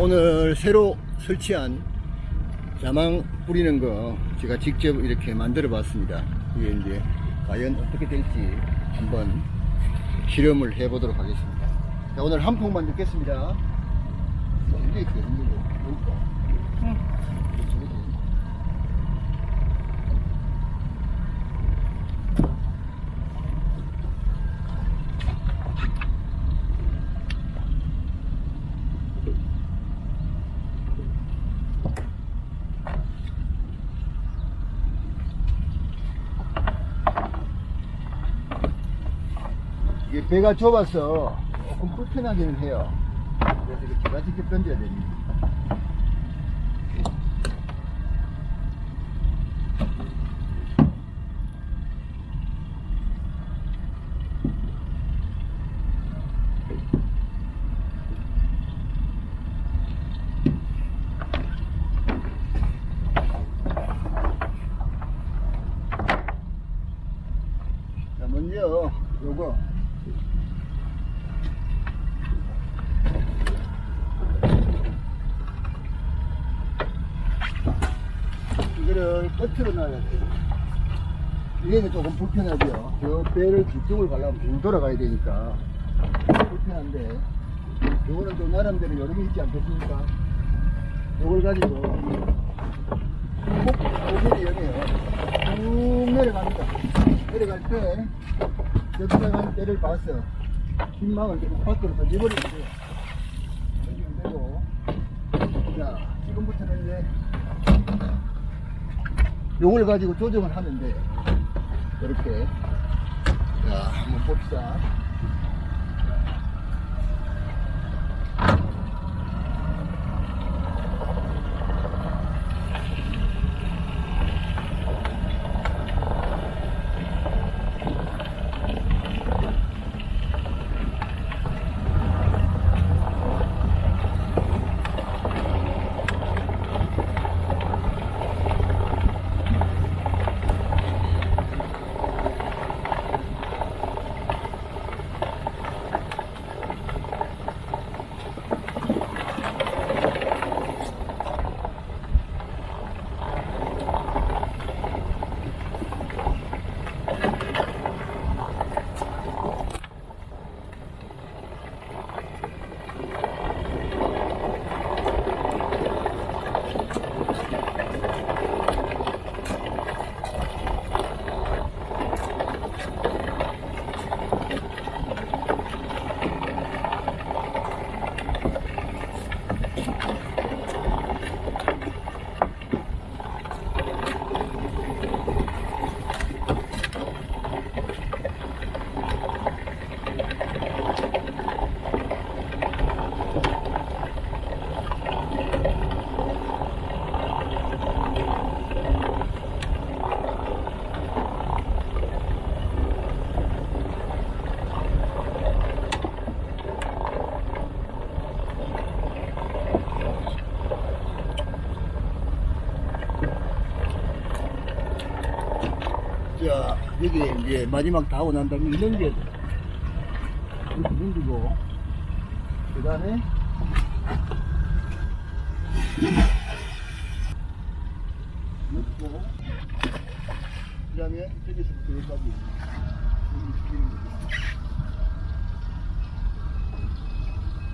오늘 새로 설치한 자망 뿌리는 거 제가 직접 이렇게 만들어 봤습니다. 이게 이제 과연 어떻게 될지 한번 실험을 해 보도록 하겠습니다. 자, 오늘 한 폭만 넣겠습니다. 이게 있게 이게 배가 좁아서 조금 불편하기는 해요. 그래서 제가 직접 던져야 됩니다. 자, 먼저 요거 이거를 끝으로 놔야 돼요. 이게는 조금 불편하죠. 저 배를 뒤쪽을 가려면 쭉 돌아가야 되니까 불편한데 요거는 또 나름대로 요령이 있지 않겠습니까? 요걸 가지고 꼭 고개를 여네요. 쭉 내려갑니다. 내려갈 때 적당한 때를 봐서 흰망을 좀 밖으로 던져버리면 돼요. 던지면 되고 자 지금부터는 이제 요걸 가지고 조정을 하면 돼요. 이렇게. 자, 한번 봅시다. 자, 여기 이제 마지막 다 오고 난 다음에 이렇게 넘기고, 그 다음에, 넣고, 그 다음에 저기서부터 여기까지. 여기.